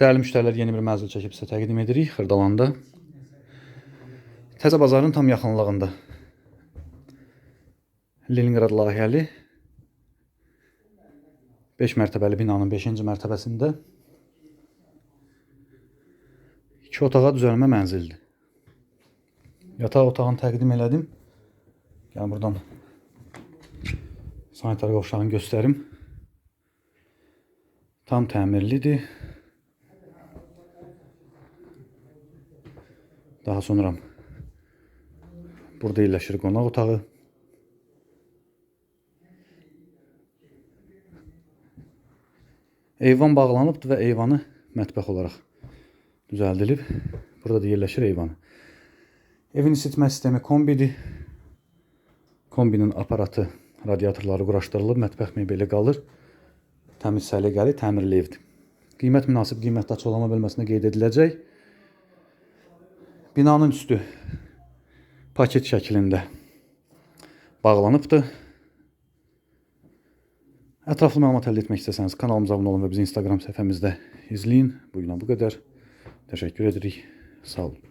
Dəyərli müştərilər yeni bir mənzil çəkib sizə təqdim edirik Xırdalanda. Təzə bazarın tam yaxınlığında. Leningrad layihəli 5 mərtəbəli binanın 5-ci mərtəbəsində 2 otağa düzəlmə mənzildir. Yataq otağını təqdim elədim. Gəl buradan sanitar qovşağını göstərim. Tam təmirlidir. Daha sonra burada yerləşir qonaq otağı. Eyvan bağlanıbdır və eyvanı mətbəx olaraq düzəldilib. Burada da yerləşir eyvanı. Evin isitmə sistemi kombidir. Kombinin aparatı, radiatorları quraşdırılıb, mətbəx mebeli qalır. Təmiz səliqəli, təmirli evdir. Qiymət münasib qiymətdə açıqlama bölməsində qeyd ediləcək. Binanın üstü paket şəklində bağlanıbdır. Ətraflı məlumat əldə etmək istəsəniz kanalımıza abunə olun və bizi Instagram səhifəmizdə izləyin. Bu günə bu qədər. Təşəkkür edirik. Sağ olun.